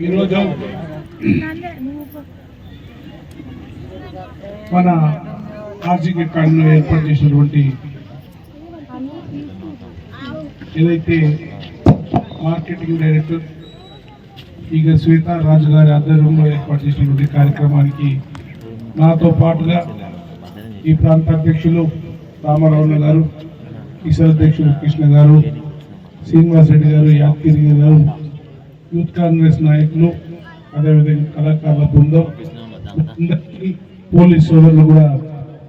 ఈరోజు మన ఆర్జీకే కాలంలో ఏర్పాటు చేసినటువంటి ఏదైతే మార్కెటింగ్ డైరెక్టర్ ఇక శ్వేత రాజు గారి ఆధ్వర్యంలో ఏర్పాటు చేసినటువంటి కార్యక్రమానికి నాతో పాటుగా ఈ ప్రాంత అధ్యక్షులు రామారావు గారు కిసాన్ అధ్యక్షులు కృష్ణ గారు శ్రీనివాస్ రెడ్డి గారు యాదగిరి గారు యూత్ కాంగ్రెస్ నాయకులు అదేవిధంగా కళాకారుల బృందం అందరికీ పోలీస్ సోదరులు కూడా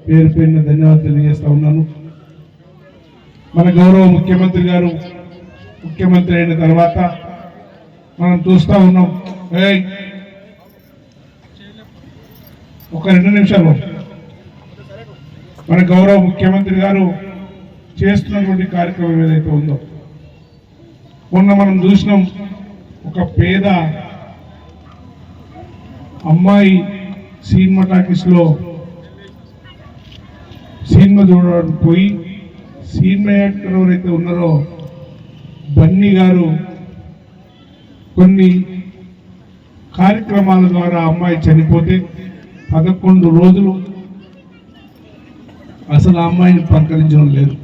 పేరు పేరున ధన్యవాదాలు తెలియజేస్తా ఉన్నాను. మన గౌరవ ముఖ్యమంత్రి గారు ముఖ్యమంత్రి అయిన తర్వాత మనం చూస్తా ఉన్నాం. ఒక రెండు నిమిషాలు. మన గౌరవ ముఖ్యమంత్రి గారు చేస్తున్నటువంటి కార్యక్రమం ఏదైతే ఉందో మొన్న మనం చూసినాం ఒక పేద అమ్మాయి సినిమా టాకీస్లో సినిమా చూడడానికి పోయి సినిమా యాక్టర్ ఎవరైతే ఉన్నారో బన్నీ గారు కొన్ని కార్యక్రమాల ద్వారా అమ్మాయి చనిపోతే పదకొండు రోజులు అసలు అమ్మాయిని పలకరించడం లేదు.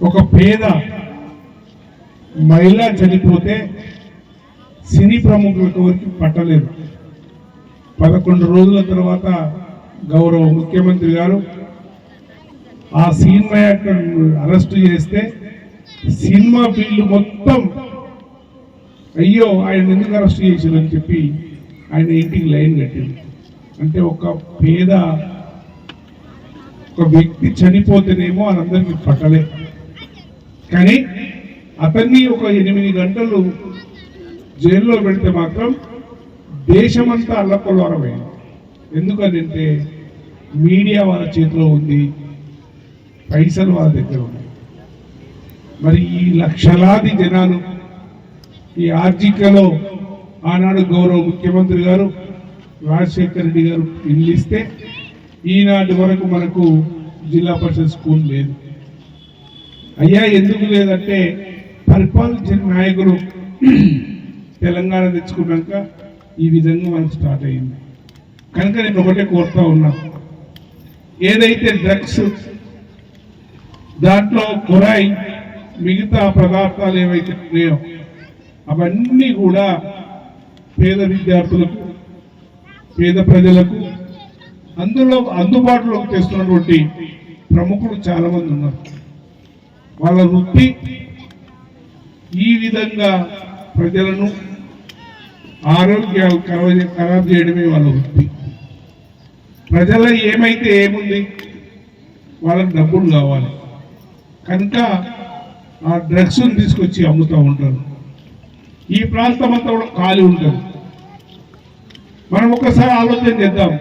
ఒక పేద మహిళ చనిపోతే సినీ ప్రముఖులకు ఎవరికి పట్టలేదు. పదకొండు రోజుల తర్వాత గౌరవ ముఖ్యమంత్రి గారు ఆ సినిమా యాక్టర్ అరెస్ట్ చేస్తే సినిమా ఫీల్డ్ మొత్తం అయ్యో ఆయన ఎందుకు అరెస్ట్ చేశారని చెప్పి ఆయన ఇంటికి లైన్ కట్టింది. అంటే ఒక పేద ఒక వ్యక్తి చనిపోతేనేమో అందరికీ పట్టలే కానీ అతన్ని ఒక ఎనిమిది గంటలు జైల్లో పెడితే మాత్రం దేశమంతా అల్లకొల్లవరమైంది ఎందుకంటే మీడియా వాళ్ళ చేతిలో ఉంది పైసలు వాళ్ళ దగ్గర ఉంది. మరి ఈ లక్షలాది జనాలు ఈ ఆర్జికలో ఆనాడు గౌరవ ముఖ్యమంత్రి గారు రాజశేఖర రెడ్డి గారు పిల్లిస్తే ఈనాటి వరకు మనకు జిల్లా పరిషత్ స్కూల్ లేదు. అయ్యా ఎందుకు లేదంటే పరిపాలించిన నాయకులు తెలంగాణ తెచ్చుకున్నాక ఈ విధంగా మనకు స్టార్ట్ అయింది కనుక నేను ఒకటే కోరుతా ఉన్నా. ఏదైతే డ్రగ్స్ దాంట్లో కురాయి మిగతా పదార్థాలు ఏవైతే ఉన్నాయో అవన్నీ కూడా పేద విద్యార్థులకు పేద ప్రజలకు అందులో అందుబాటులోకి తెస్తున్నటువంటి ప్రముఖులు చాలా మంది ఉన్నారు. వాళ్ళ వృత్తి ఈ విధంగా ప్రజలను ఆరోగ్యాలు ఖరాబ్ ఖరాబ్ చేయడమే వాళ్ళ వృత్తి. ప్రజల ఏమైతే ఏముంది? వాళ్ళకి డబ్బులు కావాలి. కనుక ఆ డ్రగ్స్ని తీసుకొచ్చి అమ్ముతూ ఉంటారు. ఈ ప్రాంతం అంతా కూడా ఖాళీ ఉంటుంది. మనం ఒకసారి ఆలోచన చేద్దాం.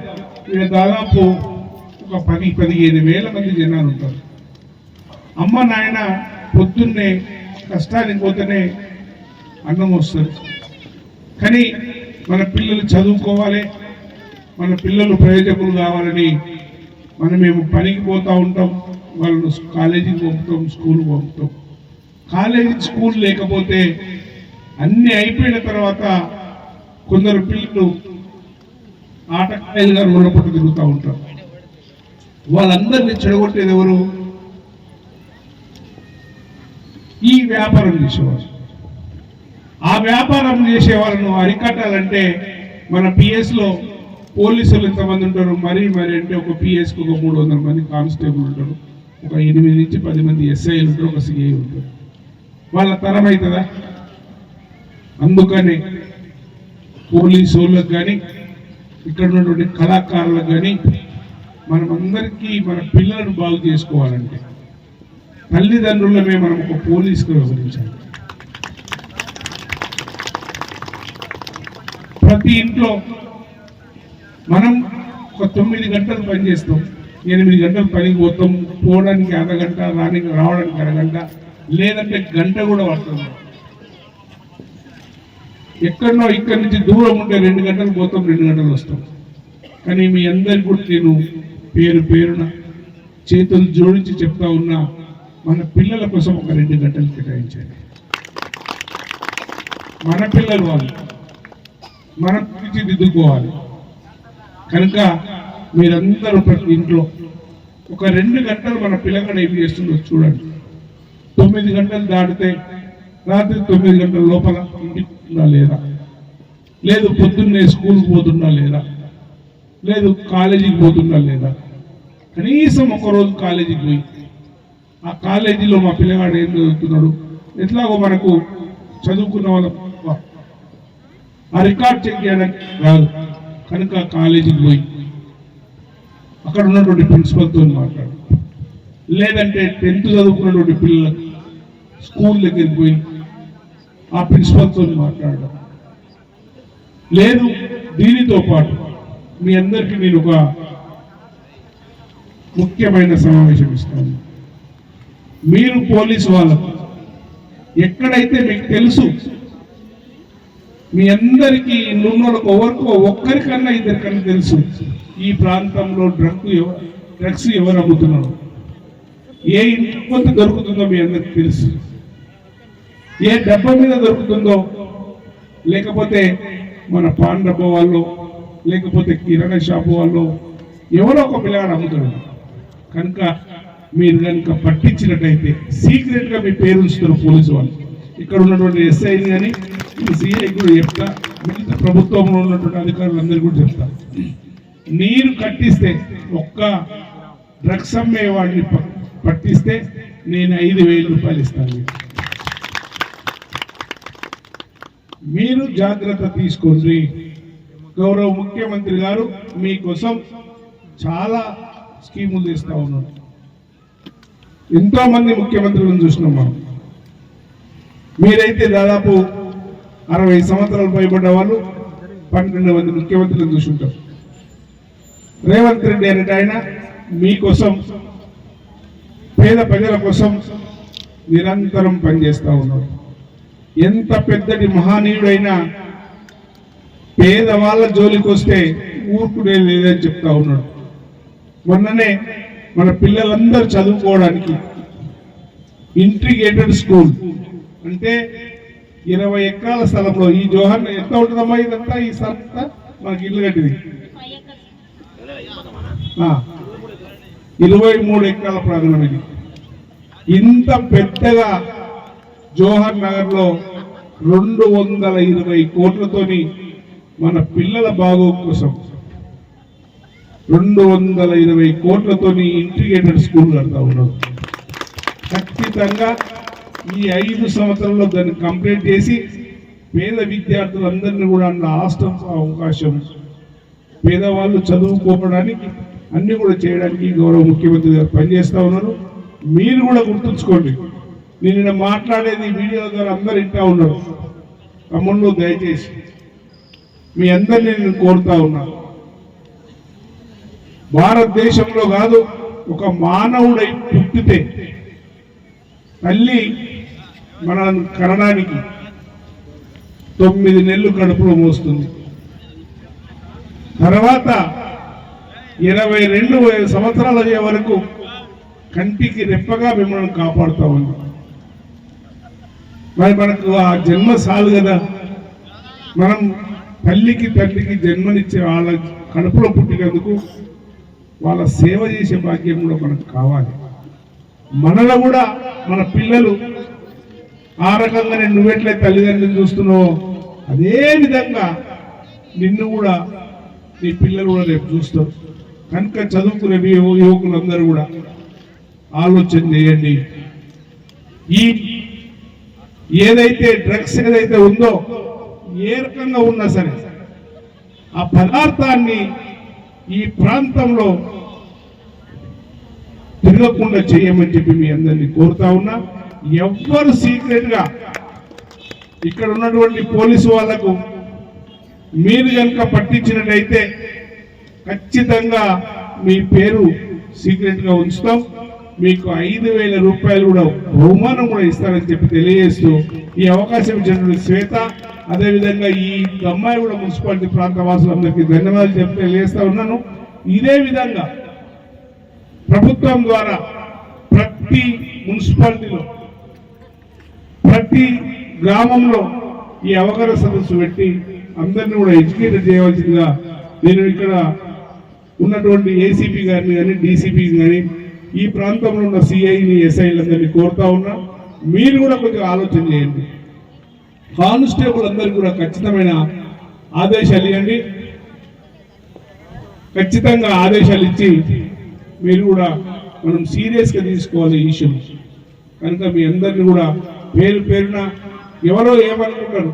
ఇక్కడ దాదాపు ఒక పది పదిహేను వేల మంది జనాలు ఉంటారు. అమ్మ నాయన పొద్దున్నే కష్టానికి పోతేనే అన్నం వస్తుంది. కానీ మన పిల్లలు చదువుకోవాలి మన పిల్లలు ప్రయోజకులు కావాలని మనం మేము పనికి పోతూ ఉంటాం వాళ్ళను కాలేజీకి పంపుతాం స్కూల్ పంపుతాం. కాలేజీ స్కూల్ లేకపోతే అన్నీ అయిపోయిన తర్వాత కొందరు పిల్లలు ఆటకాయలుగా రోడ్లపట్టు తిరుగుతూ ఉంటారు. వాళ్ళందరినీ చెడగొట్టేది ఎవరు? ఈ వ్యాపారం చేసేవారు. ఆ వ్యాపారం చేసే వాళ్ళను అరికట్టాలంటే మన పిఎస్లో పోలీసులు ఎంతమంది ఉంటారు? మరీ మరి అంటే ఒక పిఎస్కి ఒక మూడు వందల మంది కానిస్టేబుల్ ఉంటారు. ఒక ఎనిమిది నుంచి పది మంది ఎస్ఐలు ఉంటారు ఒక సిఐ ఉంటారు. వాళ్ళ తరం అవుతుందా అందుకని పోలీసు వాళ్ళకి కానీ ఇక్కడ ఉన్నటువంటి కళాకారులకు కానీ మనం అందరికీ మన పిల్లలను బాగు చేసుకోవాలంటే తల్లిదండ్రులమే మనం ఒక పోలీసుకు వ్యవహరించాలి. ప్రతి ఇంట్లో మనం ఒక తొమ్మిది గంటలు పని చేస్తాం ఎనిమిది గంటలు పనికి పోతాం పోవడానికి అరగంట రానికి రావడానికి అరగంట లేదంటే గంట కూడా పడుతుంది. ఎక్కడో ఇక్కడి నుంచి దూరం ఉంటే రెండు గంటలు పోతాం రెండు గంటలు వస్తాం. కానీ మీ అందరికి కూడా నేను పేరు పేరున చేతులు జోడించి చెప్తా ఉన్నా మన పిల్లల కోసం ఒక రెండు గంటలు కేటాయించాలి. మన పిల్లలు వాళ్ళు మనం తీర్చిదిద్దుకోవాలి కనుక మీరందరూ ప్రతి ఇంట్లో ఒక రెండు గంటలు మన పిల్లగాడు ఏం చేస్తుందో చూడండి. తొమ్మిది గంటలు దాటితే రాత్రి తొమ్మిది గంటల లోపల ఇంటికి లేదా? లేదు పొద్దున్నే స్కూల్కి పోతున్నా లేదా? లేదు కాలేజీకి పోతున్నా లేదా? కనీసం ఒకరోజు కాలేజీకి పోయి ఆ కాలేజీలో మా పిల్లగాడు ఏం చదువుతున్నాడు? ఎట్లాగో మనకు చదువుకున్న వాళ్ళ. ఆ రికార్డ్ చెక్ చేయడానికి రాదు. కనుక కాలేజీకి పోయి అక్కడ ఉన్నటువంటి ప్రిన్సిపల్తో మాట్లాడు. లేదంటే టెన్త్ చదువుకున్నటువంటి పిల్లలకు స్కూల్ దగ్గరికి పోయి ఆ ప్రిన్సిపల్తో మాట్లాడడం. లేదు దీనితో పాటు మీ అందరికీ నేను ఒక ముఖ్యమైన సమావేశం ఇస్తాను. మీరు పోలీసు వాళ్ళకు ఎక్కడైతే మీకు తెలుసు మీ అందరికీ నున్నోళ్ళకు ఎవరికో ఒక్కరికన్నా ఇద్దరికన్నా తెలుసు ఈ ప్రాంతంలో డ్రగ్ డ్రగ్స్ ఎవరు అమ్ముతున్నారు? ఏ ఇంటి కొంత దొరుకుతుందో మీ అందరికి తెలుసు. ఏ డబ్బా మీద దొరుకుతుందో లేకపోతే మన పాన్ డబ్బా వాళ్ళు లేకపోతే కిరాణా షాపు వాళ్ళు ఎవరో ఒక పిల్లగాడు అమ్ముతున్నాడు కనుక మీరు కనుక పట్టించినట్టయితే సీక్రెట్గా మీ పేరు ఉంచుతారు పోలీసు వాళ్ళు. ఇక్కడ ఉన్నటువంటి ఎస్ఐని కానీ సిఐ కూడా చెప్తా. మిగతా ప్రభుత్వంలో ఉన్నటువంటి అధికారులందరూ కూడా చెప్తా. నీరు కట్టిస్తే ఒక్క డ్రగ్స్ అమ్మే వాడిని ప- పట్టిస్తే నేను ఐదు వేల రూపాయలు ఇస్తాను. మీరు జాగ్రత్త తీసుకోండి. గౌరవ ముఖ్యమంత్రి గారు మీకోసం చాలా స్కీములు తీస్తా ఉన్నారు ఎంతో మంది ముఖ్యమంత్రులను చూసినాం మనం. మీరైతే దాదాపు అరవై సంవత్సరాలు పైబడ్డ వాళ్ళు పన్నెండు మంది ముఖ్యమంత్రులను చూసుంటారు రేవంత్ రెడ్డి అనేట ఆయన మీకోసం పేద ప్రజల కోసం నిరంతరం పనిచేస్తూ ఉన్నారు ఎంత పెద్దటి మహనీయుడైనా పేదవాళ్ళ జోలికి వస్తే ఊరుకునే లేదని చెప్తా ఉన్నాడు. మొన్ననే మన పిల్లలందరూ చదువుకోవడానికి ఇంటిగ్రేటెడ్ స్కూల్. అంటే ఇరవై ఎకరాల స్థలంలో. ఈ జోహర్ ఎంత ఉంటుందమ్మా ఇదంతా? ఈ స్థలం మనకి ఇల్లు కట్టింది. ఇరవై మూడు ఎకరాల ప్రాంగణం ఇది. ఇంత పెద్దగా జోహర్ నగర్లో రెండు వందల ఇరవై కోట్లతోని మన పిల్లల బాగోగు కోసం రెండు వందల ఇరవై కోట్లతోని ఇంటిగ్రేటెడ్ స్కూల్ కడతా ఉన్నారు ఖచ్చితంగా ఈ ఐదు సంవత్సరంలో దాన్ని కంప్లీట్ చేసి పేద విద్యార్థులందరినీ కూడా అందులో ఆస్టం అవకాశం పేదవాళ్ళు చదువుకోవడానికి అన్నీ కూడా చేయడానికి గౌరవ ముఖ్యమంత్రి గారు పనిచేస్తూ ఉన్నారు. మీరు కూడా గుర్తుంచుకోండి నేను మాట్లాడేది వీడియో ద్వారా అందరు వింటా ఉన్నారు. తమ్ముళ్ళు దయచేసి మీ అందరినీ నేను కోరుతా ఉన్నాను భారతదేశంలో కాదు ఒక మానవుడై పుట్టితే తల్లి మనల్ని కనడానికి తొమ్మిది నెలలు కడుపులో మోస్తుంది. తర్వాత ఇరవై రెండు సంవత్సరాలు అయ్యే వరకు కంటికి రెప్పగా మిమ్మల్ని కాపాడుతా ఉంది మరి మనకు ఆ జన్మ చాలు కదా. మనం తల్లికి తండ్రికి జన్మనిచ్చే వాళ్ళ కడుపులో పుట్టినందుకు వాళ్ళ సేవ చేసే భాగ్యం కూడా మనకు కావాలి. మనలో కూడా మన పిల్లలు ఆ రకంగా నేను నువ్వెట్లయితే తల్లిదండ్రులు చూస్తున్నావో అదే విధంగా నిన్ను కూడా నీ పిల్లలు కూడా రేపు చూస్తారు. కనుక చదువుకునే యువకులందరూ కూడా ఆలోచన చేయండి. ఈ ఏదైతే డ్రగ్స్ ఏదైతే ఉందో ఏ రకంగా ఉన్నా సరే ఆ పదార్థాన్ని ఈ ప్రాంతంలో తిరగకుండా చేయమని చెప్పి మీ అందరినీ కోరుతా ఉన్నా ఎవ్వరు సీక్రెట్గా ఇక్కడ ఉన్నటువంటి పోలీసు వాళ్ళకు మీరు కనుక పట్టించినట్లయితే ఖచ్చితంగా మీ పేరు సీక్రెట్గా ఉంచుతాం. మీకు ఐదు వేల రూపాయలు కూడా బహుమానం కూడా ఇస్తారని చెప్పి తెలియజేస్తూ ఈ అవకాశం ఇచ్చినటువంటి శ్వేత అదేవిధంగా ఈ అమ్మాయి కూడా మున్సిపాలిటీ ప్రాంత వాసులందరికీ ధన్యవాదాలు చెప్పి తెలియజేస్తా ఉన్నాను. ఇదే విధంగా ప్రభుత్వం ద్వారా ప్రతి మున్సిపాలిటీలో ప్రతి గ్రామంలో ఈ అవగాహన సదస్సు పెట్టి అందరినీ కూడా ఎడ్యుకేట్ చేయవలసిందిగా నేను ఇక్కడ ఉన్నటువంటి ఏసీపీ గారిని కానీ డీసీపీ కానీ ఈ ప్రాంతంలో ఉన్న సిఐని ఎస్ఐలందరినీ కోరుతా ఉన్నా మీరు కూడా కొద్దిగా ఆలోచన చేయండి. కానిస్టేబుల్ అందరికీ కూడా ఖచ్చితమైన ఆదేశాలు ఇవ్వండి. ఖచ్చితంగా ఆదేశాలు ఇచ్చి మీరు కూడా మనం సీరియస్గా తీసుకోవాలి ఈ ఇష్యూ. కనుక మీ అందరిని కూడా పేరు పేరున ఎవరో ఏమనుకుంటారు?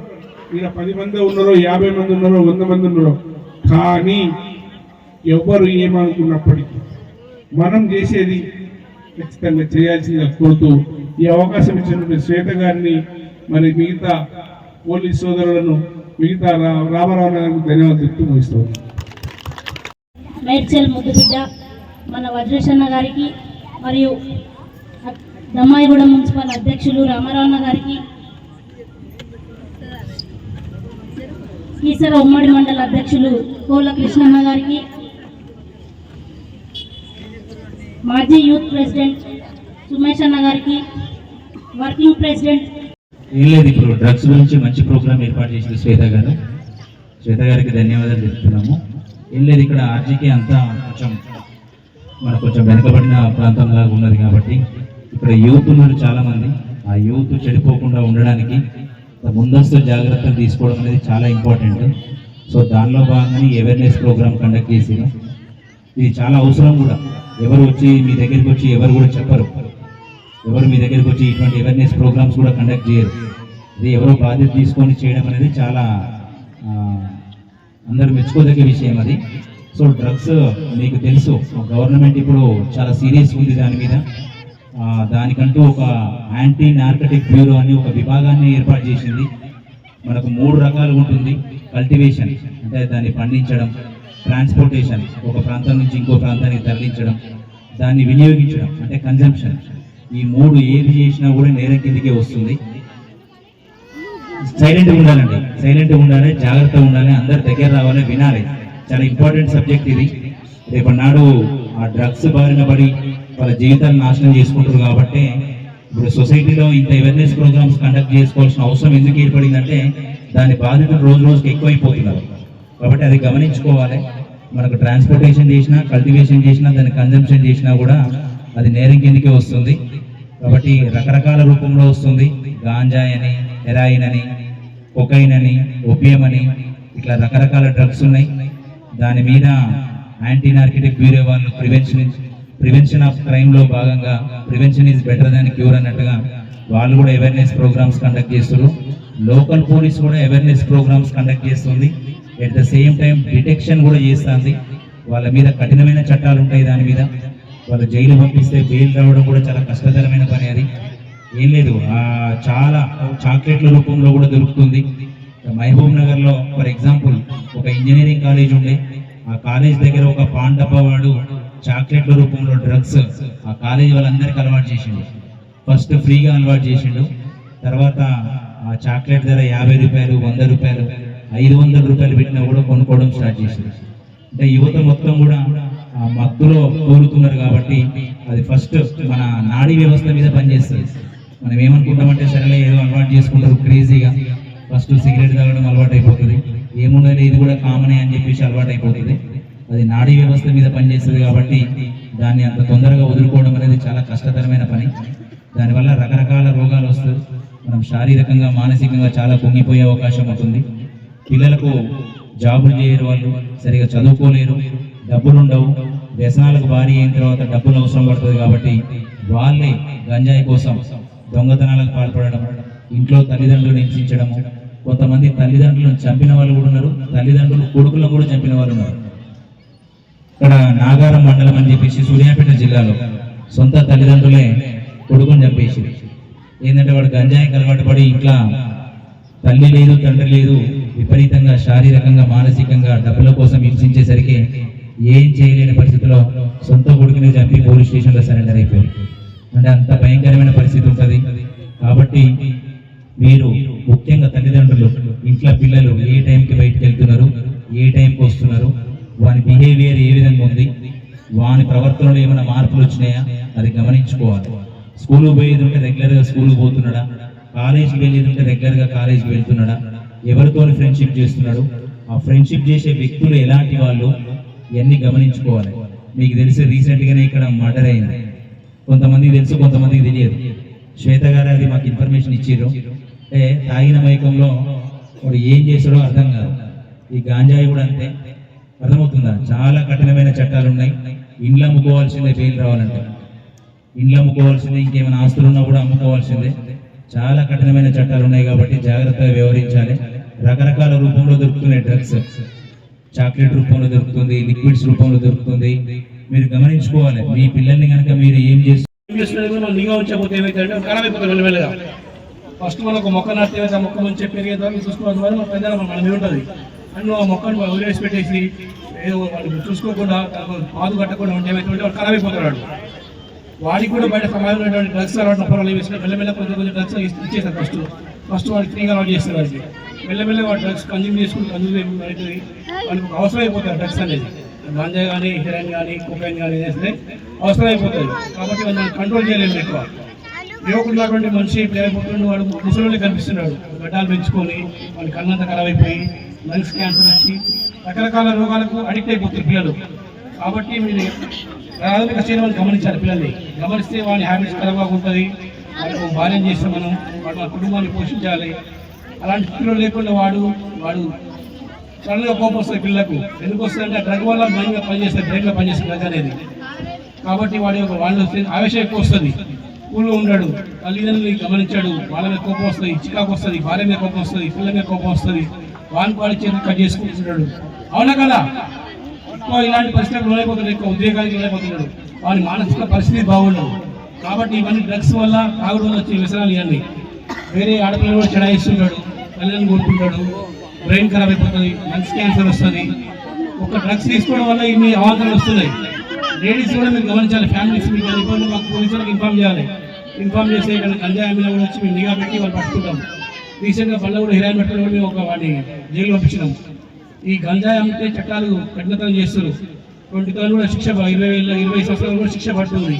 ఇక్కడ పది మంది ఉన్నారో యాభై మంది ఉన్నారో వంద మంది ఉన్నారో కానీ ఎవరు ఏమనుకున్నప్పటికీ మనం చేసేది ఖచ్చితంగా చేయాల్సిందిగా కోరుతూ ఈ అవకాశం ఇచ్చినటువంటి శ్వేత గారిని మరి మిగతా పోలీస్ సోదరులను మిగతా రా- రామారావు గారికి ధన్యవాదాలు చెప్తూ ముగిస్తాను మేడ్చల్ ముద్దుబిడ్డ మన వజ్రేషన్న గారికి మరియు దమ్మాయిగూడ మున్సిపల్ అధ్యక్షులు రామారావు గారికి ఈశ్వర ఉమ్మడి మండల అధ్యక్షులు కోల కృష్ణన్న గారికి మాజీ యూత్ ప్రెసిడెంట్ సుమేష్ అన్న గారికి వర్కింగ్ ప్రెసిడెంట్ ఏం లేదు ఇప్పుడు డ్రగ్స్ గురించి మంచి ప్రోగ్రామ్ ఏర్పాటు చేసింది శ్వేత గారు. శ్వేత గారికి ధన్యవాదాలు చెప్తున్నాము ఏం లేదు ఇక్కడ ఆర్జీకి అంతా కొంచెం మన కొంచెం వెనుకబడిన ప్రాంతం లాగా ఉన్నది కాబట్టి ఇక్కడ యూత్ ఉన్నారు చాలామంది. ఆ యూత్ చెడిపోకుండా ఉండడానికి ముందస్తు జాగ్రత్తలు తీసుకోవడం అనేది చాలా ఇంపార్టెంట్. సో దానిలో భాగంగానే అవేర్నెస్ ప్రోగ్రామ్ కండక్ట్ చేసినాం ఇది చాలా అవసరం కూడా. ఎవరు వచ్చి మీ దగ్గరికి వచ్చి ఎవరు కూడా చెప్పరు. ఎవరు మీ దగ్గరికి వచ్చి ఇటువంటి అవేర్నెస్ ప్రోగ్రామ్స్ కూడా కండక్ట్ చేయరు. ఇది ఎవరో బాధ్యత తీసుకొని చేయడం అనేది చాలా అందరూ మెచ్చుకోదగ్గ విషయం అది. సో డ్రగ్స్ మీకు తెలుసు. గవర్నమెంట్ ఇప్పుడు చాలా సీరియస్ ఉంది దాని మీద. దానికంటూ ఒక యాంటీ నార్కటిక్ బ్యూరో అని ఒక విభాగాన్ని ఏర్పాటు చేసింది. మనకు మూడు రకాలుగా ఉంటుంది. కల్టివేషన్ అంటే దాన్ని పండించడం ట్రాన్స్పోర్టేషన్ ఒక ప్రాంతం నుంచి ఇంకో ప్రాంతానికి తరలించడం దాన్ని వినియోగించడం అంటే కన్జంప్షన్ ఈ మూడు ఏది చేసినా కూడా నేరం కిందకే వస్తుంది. సైలెంట్ ఉండాలండి. సైలెంట్ ఉండాలి జాగ్రత్తగా ఉండాలి అందరి దగ్గర రావాలి వినాలి. చాలా ఇంపార్టెంట్ సబ్జెక్ట్ ఇది. రేపటి నాడు ఆ డ్రగ్స్ బారిన పడి వాళ్ళ జీవితాలు నాశనం చేసుకుంటారు కాబట్టి ఇప్పుడు సొసైటీలో ఇంత అవేర్నెస్ ప్రోగ్రామ్స్ కండక్ట్ చేసుకోవాల్సిన అవసరం ఎందుకు ఏర్పడిందంటే దాని బాధితులు రోజు రోజుకి ఎక్కువైపోతున్నారు. కాబట్టి అది గమనించుకోవాలి. మనకు ట్రాన్స్పోర్టేషన్ చేసినా కల్టివేషన్ చేసినా దాన్ని కన్జంప్షన్ చేసినా కూడా అది నేరం కిందకే వస్తుంది. కాబట్టి రకరకాల రూపంలో వస్తుంది. గాంజాయ్ అని హెరాయిన్ అని కొకైన్ అని ఓపియం అని ఇట్లా రకరకాల డ్రగ్స్ ఉన్నాయి. దాని మీద యాంటీ నార్కెటిక్ బ్యూరో వాళ్ళు ప్రివెన్షన్ ప్రివెన్షన్ ఆఫ్ క్రైమ్లో భాగంగా prevention is better than cure అన్నట్టుగా వాళ్ళు కూడా అవేర్నెస్ ప్రోగ్రామ్స్ కండక్ట్ చేస్తున్నారు లోకల్ పోలీస్ కూడా అవేర్నెస్ ప్రోగ్రామ్స్ కండక్ట్ చేస్తుంది. At the same time detection కూడా చేస్తుంది. వాళ్ళ మీద కఠినమైన చట్టాలు ఉంటాయి దాని మీద. వాళ్ళు జైలు పంపిస్తే బెయిల్ రావడం కూడా చాలా కష్టతరమైన పని అది. ఏం లేదు చాలా చాక్లెట్ల రూపంలో కూడా దొరుకుతుంది. మహబూబ్ నగర్లో ఫర్ ఎగ్జాంపుల్ ఒక ఇంజనీరింగ్ కాలేజ్ ఉండే. ఆ కాలేజ్ దగ్గర ఒక పాండప్ప వాడు చాక్లెట్ల రూపంలో డ్రగ్స్ ఆ కాలేజ్ వాళ్ళందరికీ అలవాటు చేసిండు. ఫస్ట్ ఫ్రీగా అలవాటు చేసిండు. తర్వాత ఆ చాక్లెట్ ధర యాభై రూపాయలు వంద రూపాయలు ఐదు వందల రూపాయలు పెట్టినా కూడా కొనుక్కోవడం స్టార్ట్ చేశారు. అంటే యువత మొత్తం కూడా ఆ మత్తులో కోరుతున్నారు కాబట్టి అది ఫస్ట్ మన నాడీ వ్యవస్థ మీద పనిచేస్తుంది. మనం ఏమనుకుంటామంటే సరేలే ఏదో అలవాటు చేసుకుంటారు క్రేజీగా. ఫస్ట్ సిగరెట్ తాగడం అలవాటు అయిపోతుంది ఏమున్నది ఇది కూడా కామనే అని చెప్పేసి అలవాటు అయిపోతుంది అది నాడీ వ్యవస్థ మీద పనిచేస్తుంది కాబట్టి దాన్ని అంత తొందరగా వదులుకోవడం అనేది చాలా కష్టతరమైన పని. దానివల్ల రకరకాల రోగాలు వస్తాయి మనం శారీరకంగా మానసికంగా చాలా కుంగిపోయే అవకాశం ఉంటుంది పిల్లలకు జాబులు చేయరు వాళ్ళు సరిగా చదువుకోలేరు డబ్బులు ఉండవు వ్యసనాలకు భారీ అయిన తర్వాత డబ్బులు అవసరం పడుతుంది కాబట్టి వాళ్ళే గంజాయి కోసం దొంగతనాలకు పాల్పడడం ఇంట్లో తల్లిదండ్రులను హింసించడం కొంతమంది తల్లిదండ్రులను చంపిన వాళ్ళు కూడా ఉన్నారు తల్లిదండ్రులు కొడుకులను కూడా చంపిన వాళ్ళు ఉన్నారు. ఇక్కడ నాగారం మండలం అని చెప్పేసి సూర్యాపేట జిల్లాలో సొంత తల్లిదండ్రులే కొడుకుని చంపేసి ఏంటంటే వాడు గంజాయికి అలవాటు పడి ఇంట్లో తల్లి లేదు తండ్రి లేదు విపరీతంగా శారీరకంగా మానసికంగా డబ్బుల కోసం హింసించేసరికి ఏం చేయలేని పరిస్థితిలో సొంత కొడుకుని చంపి పోలీస్ స్టేషన్లో సరెండర్ అయిపోయారు. అంటే అంత భయంకరమైన పరిస్థితి ఉంటుంది. కాబట్టి మీరు ముఖ్యంగా తల్లిదండ్రులు ఇంట్లో పిల్లలు ఏ టైంకి బయటకు వెళ్తున్నారు ఏ టైంకి వస్తున్నారు వాని బిహేవియర్ ఏ విధంగా ఉంది వాని ప్రవర్తనలో ఏమైనా మార్పులు వచ్చినాయా అది గమనించుకోవాలి. స్కూల్ పోయేది ఉంటే రెగ్యులర్గా స్కూల్కి పోతున్నాడా? కాలేజీకి వెళ్ళేది ఉంటే కాలేజ్కి కాలేజీకి వెళ్తున్నాడా? ఎవరితో ఫ్రెండ్షిప్ చేస్తున్నాడు? ఆ ఫ్రెండ్షిప్ చేసే వ్యక్తులు ఎలాంటి వాళ్ళు? ఇవన్నీ గమనించుకోవాలి. మీకు తెలిసి రీసెంట్గానే ఇక్కడ మర్డర్ అయింది. కొంతమందికి తెలుసు కొంతమందికి తెలియదు. శ్వేత గారు అది మాకు ఇన్ఫర్మేషన్ ఇచ్చారు. అంటే తాగిన మైకంలో వాడు ఏం చేశాడో అర్థం కాదు. ఈ గాంజాయి కూడా అంతే. అర్థమవుతుందా? చాలా కఠినమైన చట్టాలు ఉన్నాయి. ఇండ్లు అమ్ముకోవాల్సిందే బెయిల్ రావాలంటే. ఇండ్లు అమ్ముకోవాల్సిందే ఇంకేమైనా ఆస్తులు ఉన్నా కూడా అమ్ముకోవాల్సిందే. చాలా కఠినమైన చట్టాలు ఉన్నాయి కాబట్టి జాగ్రత్తగా వ్యవహరించాలి. రకరకాల రూపంలో దొరుకుతున్నాయి డ్రగ్స్. చాక్లెట్ రూపంలో దొరుకుతుంది లిక్విడ్స్ రూపంలో దొరుకుతుంది. మీరు గమనించుకోవాలి మీ పిల్లల్ని కనుక మీరు ఏం చేస్తారు ఏం ఉంచకపోతే ఏమైతే ఫస్ట్ మనకు మొక్క నాటితే ఆ మొక్క నుంచి పెరిగేంత వరకు చూసుకోవడం ద్వారా మన పెద్ద మన ఉంటుంది. అండ్ ఆ మొక్కను వదిలేసి పెట్టేసి ఏదో వాడు చూసుకోకుండా దానికి పాదు కట్టకుండా ఉంటే ఏమైతే ఉంటే వాడు ఖరాబ్ అయిపోతాడు వాడికి కూడా బయట సమాజంలో ఉన్నటువంటి డ్రగ్స్ అలవాటు పొరలు వేసిన మెల్లమెల్ల కొంచెం కొంచెం డ్రగ్స్ ఇచ్చేసారు ఫస్ట్ ఫస్ట్ వాడికి ఫ్రీగా అలవాటు చేస్తారు వాడికి. మెల్లమెల్ల వాడు డ్రగ్స్ కన్జ్యూమ్ చేసుకుని కన్జ్యూమ్ అవుతుంది వాళ్ళకి అవసరం అయిపోతారు డ్రగ్స్ అనేది. గాంజా కానీ హెరాయిన్ కానీ కొకైన్ కానీ వేస్తే అవసరం అయిపోతుంది. కాబట్టి మనం కంట్రోల్ చేయలేము ఎక్కువ. యువకుడు ఉన్నటువంటి మనిషి ఇప్పుడు ఏమైపోతుండే వాడు ముసలి కనిపిస్తున్నాడు. గడ్డాలు పెంచుకొని వాళ్ళు కన్నంత ఖరాబ్ అయిపోయి లంగ్స్ క్యాన్సర్ వచ్చి రకరకాల రోగాలకు అడిక్ట్ అయిపోతారు పిల్లలు. కాబట్టి మీరు ప్రాథమిక శ్రేణులను గమనించాలి పిల్లల్ని. గమనిస్తే వాడి హ్యాబిట్స్ ఖరాబ్ ఉంటుంది. వాళ్ళకు బాల్యం చేస్తే మనం వాడు మన కుటుంబాన్ని పోషించాలి. అలాంటి పిల్లలు లేకుండా వాడు వాడు సడన్గా కోపం వస్తుంది పిల్లలకు. ఎందుకు వస్తుందంటే డ్రగ్ వల్ల మైండ్గా పనిచేస్తుంది బ్రెయిన్గా పనిచేస్తుంది డ్రగ్ అనేది. కాబట్టి వాడి యొక్క వాళ్ళు ఆవేశం ఎక్కువ వస్తుంది. ఊళ్ళో ఉన్నాడు తల్లిదండ్రులు గమనించాడు. వాళ్ళ మీద కోపం వస్తుంది చికాకు వస్తుంది భార్య మీద కోపం వస్తుంది పిల్లల మీద కోపం వస్తుంది. వాని వాడి చేతులు కట్ చేసుకుంటున్నాడు అవునా కదా? ఎక్కువ ఇలాంటి పరిస్థితులకు లోనైపోతున్నాడు ఎక్కువ ఉద్రేకానికి లోనైపోతున్నాడు. వాడి మానసిక పరిస్థితి బాగుండదు. కాబట్టి ఇవన్నీ డ్రగ్స్ వల్ల తాగుడు వల్ల వచ్చే వ్యసనాలు ఇవన్నీ. వేరే ఆడపిల్లలు కూడా చడాయిస్తున్నాడు. తల్లిని కొడుతుంటాడు బ్రెయిన్ ఖరాబ్ అయిపోతుంది. లంగ్స్ క్యాన్సర్ వస్తుంది. ఒక డ్రగ్స్ తీసుకోవడం వల్ల ఇన్ని అవాంతరాలు వస్తున్నాయి. లేడీస్ కూడా మీరు గమనించాలి. ఫ్యామిలీస్ మీకు ఇబ్బంది మాకు పోలీసులకు ఇన్ఫార్మ్ చేయాలి. ఇన్ఫార్మ్ చేస్తే ఇక్కడ గంజా అమ్మిన కూడా వచ్చి మేము నిఘా పెట్టి వాళ్ళు పట్టుకుంటాం. రీసెంట్గా పళ్ళ కూడా హిరాయిన్ పెట్టడం కూడా మేము ఒక వాడిని జైలు పంపించినాం. ఈ గంజాయి అమ్మితే చట్టాలు కఠినతరం చేస్తారు. ట్వంటీ కూడా శిక్ష ఇరవై వేల ఇరవై సంవత్సరాలు కూడా శిక్ష పడుతుంది.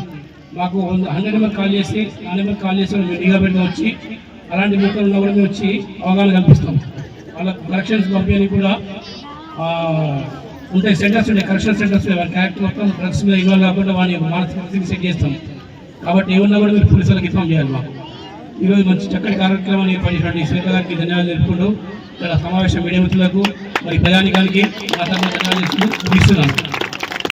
మాకు హండ్రెడ్ నెంబర్ కాల్ చేసి ఆ నెంబర్ కాల్ చేసి మేము నిఘా పెట్టి వచ్చి అలాంటి మూకలు ఉన్న కూడా మేము వచ్చి అవగాహన కల్పిస్తాం. వాళ్ళకు కరెక్షన్స్ పంపించడానికి కూడా ఉంటాయి సెంటర్స్ ఉంటాయి కరెక్షన్ సెంటర్స్ వాళ్ళ క్యారెక్టర్ మొత్తం డ్రగ్స్ మీద ఇన్వాల్వ్ కాకుండా వాడిని మానసిక స్థితికి సెట్ చేస్తాం. కాబట్టి ఏమన్నా కూడా మీరు పోలీసులకు ఇన్ఫామ్ చేయాలి మాకు. ఈరోజు మంచి చక్కటి కార్యక్రమాన్ని ఏర్పాటు చేసినటువంటి శ్వేత గారికి ధన్యవాదాలు తెలుపుకుంటూ ఇక్కడ సమావేశం మీడియా మిత్రులకు మరి ప్రయాణికానికి నా